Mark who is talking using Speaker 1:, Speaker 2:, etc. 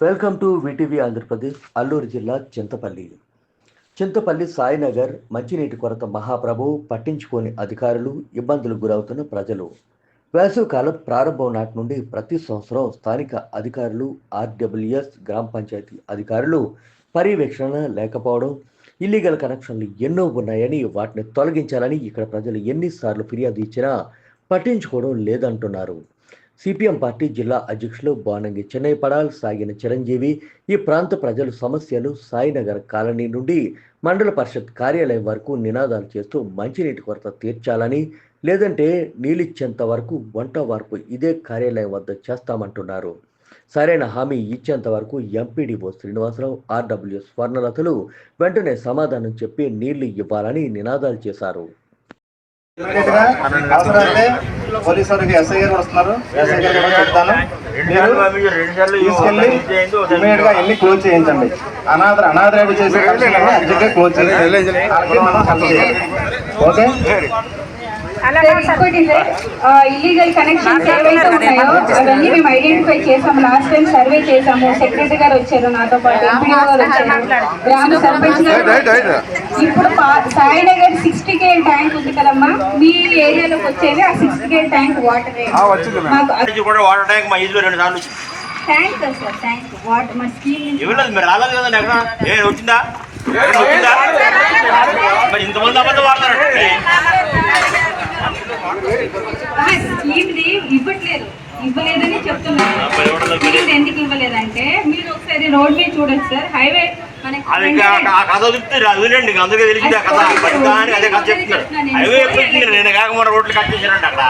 Speaker 1: Welcome to VTV Andhra Pradesh Alluri జిల్లా చింతపల్లి. చింతపల్లి సాయినగర్ మంచినీటి కొరత మహాప్రభు పట్టించుకోని అధికారులు ఇబ్బందులు గురవుతున్న ప్రజలు. వేసవికాలం ప్రారంభం నాటి నుండి ప్రతి సంవత్సరం స్థానిక అధికారులు ఆర్డబ్ల్యూఎస్ గ్రామ పంచాయతీ అధికారులు పర్యవేక్షణ లేకపోవడం ఇల్లీగల్ కనెక్షన్లు ఎన్నో ఉన్నాయని వాటిని తొలగించాలని ఇక్కడ ప్రజలు ఎన్నిసార్లు ఫిర్యాదు ఇచ్చినా పట్టించుకోవడం లేదంటున్నారు. సిపిఎం పార్టీ జిల్లా అధ్యక్షులు బాణంగి చెన్నై పడాల్ సాగిన చిరంజీవి. ఈ ప్రాంత ప్రజలు సమస్యలు సాయినగర్ కాలనీ నుండి మండల పరిషత్ కార్యాలయం వరకు నినాదాలు చేస్తూ మంచినీటి కొరత తీర్చాలని లేదంటే నీళ్ళిచ్చేంత వరకు వంట వార్పు ఇదే కార్యాలయం వద్ద చేస్తామంటున్నారు. సరైన హామీ ఇచ్చేంత వరకు ఎంపీడీఓ శ్రీనివాసరావు ఆర్డబ్ల్యూ స్వర్ణలతలు వెంటనే సమాధానం చెప్పి నీళ్ళు ఇవ్వాలని నినాదాలు చేశారు.
Speaker 2: పోలీసు వారికి ఎస్ఐ గారు వస్తున్నారు. ఎస్ఐ గారు కూడా చెప్తాను మీరు తీసుకెళ్ళి ఇమీడియట్గా వెళ్ళి క్లోజ్ చేయించండి. అనాథ అనాథ రైడ్ చేసే కమిషన్ అర్జెంట్గా క్లోజ్ చేయండి. వాళ్ళకి మనం చేయాలి. ఓకే?
Speaker 3: సార్, ఇంకోటి ఇల్లీగల్ కనెక్షన్స్ ఏవైతే ఉన్నాయో అవన్నీ మేము ఐడెంటిఫై చేసాము. లాస్ట్ టైం సర్వే చేసాము. సెక్రటరీ గారు వచ్చారు నాతో పాటు. ఎంపీడీ గారు వచ్చారు. గ్రామ సర్పంచ్ గారు ఇప్పుడు సాయినగర్ సిక్స్టీ కే ట్యాంక్ ఉంది కదమ్మా. మీ ఏరియాలోకి వచ్చేది ఆ సిక్స్టీ కే ట్యాంక్ వాటర్ మాకు
Speaker 4: ఇది కూడా వాటర్ ట్యాంక్ మా ఇంట్లో రెండు సార్లు వచ్చింది.
Speaker 3: ట్యాంక్ సార్ ట్యాంక్ వాటర్ మా స్కీమ్ నుంచి
Speaker 4: ఇవ్వలేదు మీరు? రాలేదు కదండి ఎక్కడ ఏ వచ్చిందా? ఎక్కడ వచ్చిందా? మరి ఇంతమంది అబద్ధం వాడతారు
Speaker 3: స్కీమ్ది ఇవ్వట్లేదు. ఇవ్వలేదని చెప్తున్నాను ఎందుకు ఇవ్వలేదంటే మీరు ఒకసారి రోడ్ మీద చూడొచ్చు సార్. హైవే
Speaker 4: అది ఇంకా ఆ కథ చెప్తే వదిలేండి ఇంకా అందరికీ తెలిసింది ఆ కథ. అదే కథ చెప్తున్నారు. అవే చెప్తున్నారు. నేను కాక మన రోడ్లు కట్ చేశారంట అక్కడ.